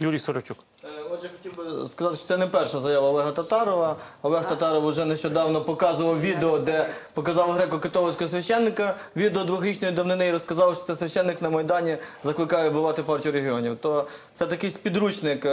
Юрій Сорочук. Е, Отже, хотів би сказати, що це не перша заява Олега Татарова. Олег Татаров вже нещодавно показував відео, де показав греко-католицького священника, відео двохрічної давнини і розказав, що це священник на Майдані закликає вбивати партію регіонів. То це такий спідручник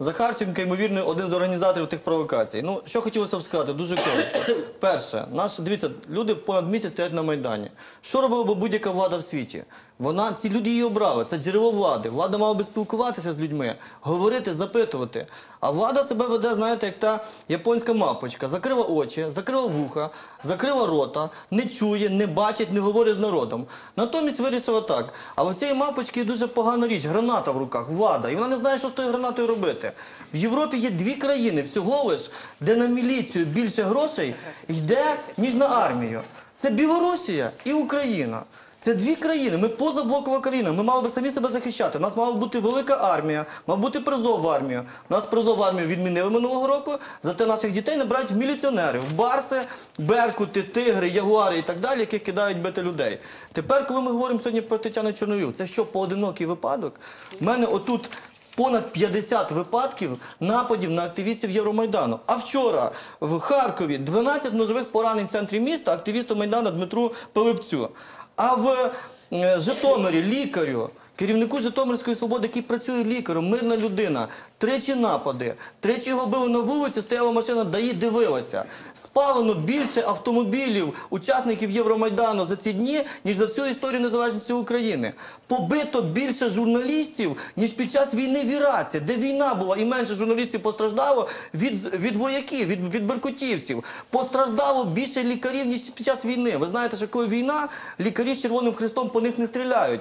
Захарченка, ймовірно, один з організаторів тих провокацій. Ну, що хотілося б сказати, дуже коротко. Перше, наш, дивіться, люди понад місяць стоять на Майдані. Що робила би будь-яка влада в світі? Вона, ці люди її обрали, це джерело влади. Влада мала би спілкуватися з людьми, говорити, запитувати. А влада себе веде, знаєте, як та японська мапочка. Закрила очі, закрила вуха, закрила рота, не чує, не бачить, не говорить з народом. Натомість вирішила так. А в цієї мапочки є дуже погана річ, граната в руках, влада. І вона не знає, що з тою гранатою робити. В Європі є дві країни всього лиш, де на міліцію більше грошей йде, ніж на армію. Це Білорусія і Україна. Це дві країни. Ми позаблокова країна. Ми мали би самі себе захищати. У нас мала бути велика армія, мав бути призов в армію. Нас призов армію відмінили минулого року. Зате наших дітей набирають в міліціонери, в барси, беркути, тигри, ягуари і так далі, яких кидають бити людей. Тепер, коли ми говоримо сьогодні про Тетяну Чорновіл, це що поодинокий випадок? У мене отут. Понад 50 випадків нападів на активістів Євромайдану. А вчора в Харкові 12 ножових поранень в центрі міста активісту Майдану Дмитру Пилипцю. А в е, Житомирі лікарю, керівнику Житомирської свободи, який працює лікарем, мирна людина, тричі напади, тричі його били на вулиці, стояла машина, ДАІ дивилася. Спалено більше автомобілів, учасників Євромайдану за ці дні, ніж за всю історію незалежності України. Побито більше журналістів, ніж під час війни в Іраці, де війна була і менше журналістів постраждало від, від вояків, від, від беркутівців. Постраждало більше лікарів, ніж під час війни. Ви знаєте, що коли війна, лікарі з Червоним Хрестом по них не стріляють.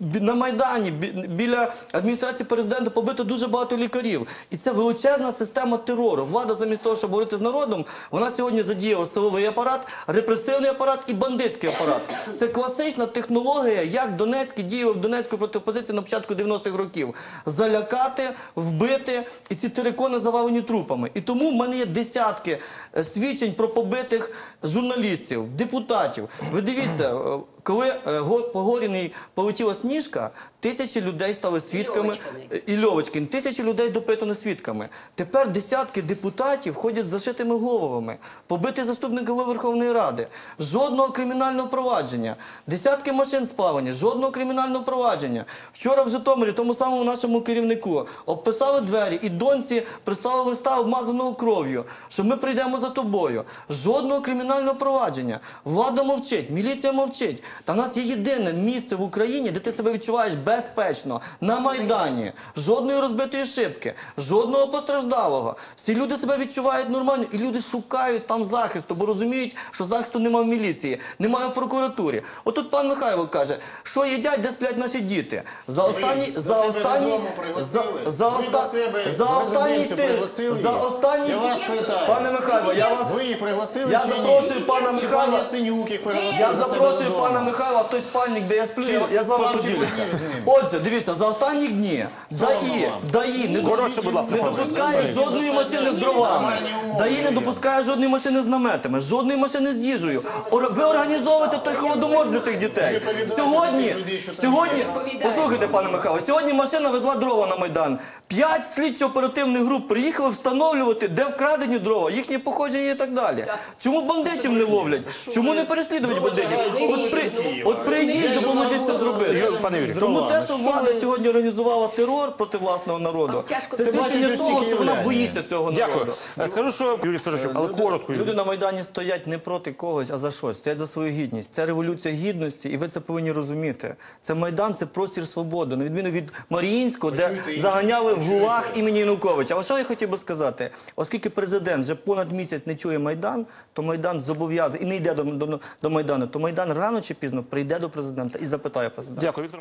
На Майдані біля адміністрації президента побито дуже багато лікарів. І це величезна система терору. Влада, замість того, щоб говорити з народом, вона сьогодні задіяла силовий апарат, репресивний апарат і бандитський апарат. Це класична технологія, як Донецькі діяли в Донецької протипозиції на початку 90-х років. Залякати, вбити, і ці терикони завалені трупами. І тому в мене є десятки е, свідчень про побитих журналістів, депутатів. Ви дивіться. Коли е, по Горіній полетіла сніжка, тисячі людей стали свідками і Льовочкін, тисячі людей допитано свідками. Тепер десятки депутатів ходять з зашитими головами, побитий заступник голови Верховної Ради, жодного кримінального провадження, десятки машин спалені, жодного кримінального провадження. Вчора в Житомирі, тому самому нашому керівнику, обписали двері і доньці прислали листа обмазаного кров'ю, що ми прийдемо за тобою. Жодного кримінального провадження. Влада мовчить, міліція мовчить. Та в нас є єдине місце в Україні, де ти себе відчуваєш безпечно на Майдані. Жодної розбитої шибки, жодного постраждалого. Всі люди себе відчувають нормально, і люди шукають там захисту, бо розуміють, що захисту немає в міліції, немає в прокуратурі. Отут пан Михайло каже, що їдять, де сплять наші діти. За останні до за останні за, пригласили? за, оста- за останній ти за їх? Я вас питаю. пане Михайло, я вас Ви їх пригласили Я чи ні? запрошую пана Михайла- Я запрошую пана Михайла в той спальник, де я сплю, Чи я з вами поділюся. Отже, дивіться, за останні дні ДАІ. ДАІ не, Коротше, будь ласка, не пане. допускає жодної машини з дровами. ДАІ не допускає жодної машини з наметами, жодної машини з їжею. Ор- Ви організовуєте той холодомор для тих дітей. Сьогодні, сьогодні, послухайте, пане Михайло, сьогодні машина везла дрова на Майдан. П'ять слідчо-оперативних груп приїхали встановлювати, де вкрадені дрова, їхнє походження і так далі. Чому бандитів не ловлять? Чому не переслідують бандитів? От, при, от прийдіть, допоможіть це зробити. Пане Юрію. Тому те, що влада сьогодні організувала терор проти власного народу, це свідчення того, що вона боїться цього народу. Дякую. Е, Скажу, що Юрій Сорочук, але коротко. Люди на Майдані стоять не проти когось, а за щось. Стоять за свою гідність. Це революція гідності, і ви це повинні розуміти. Це Майдан, це простір свободи. На відміну від Маріїнського, де заганяли в гулаг імені Януковича. А що я хотів би сказати? Оскільки президент вже понад місяць не чує Майдан, то Майдан зобов'язаний і не йде до, до, до Майдану, то Майдан рано чи пізно прийде до президента і запитає президента. Дякую, Віктор.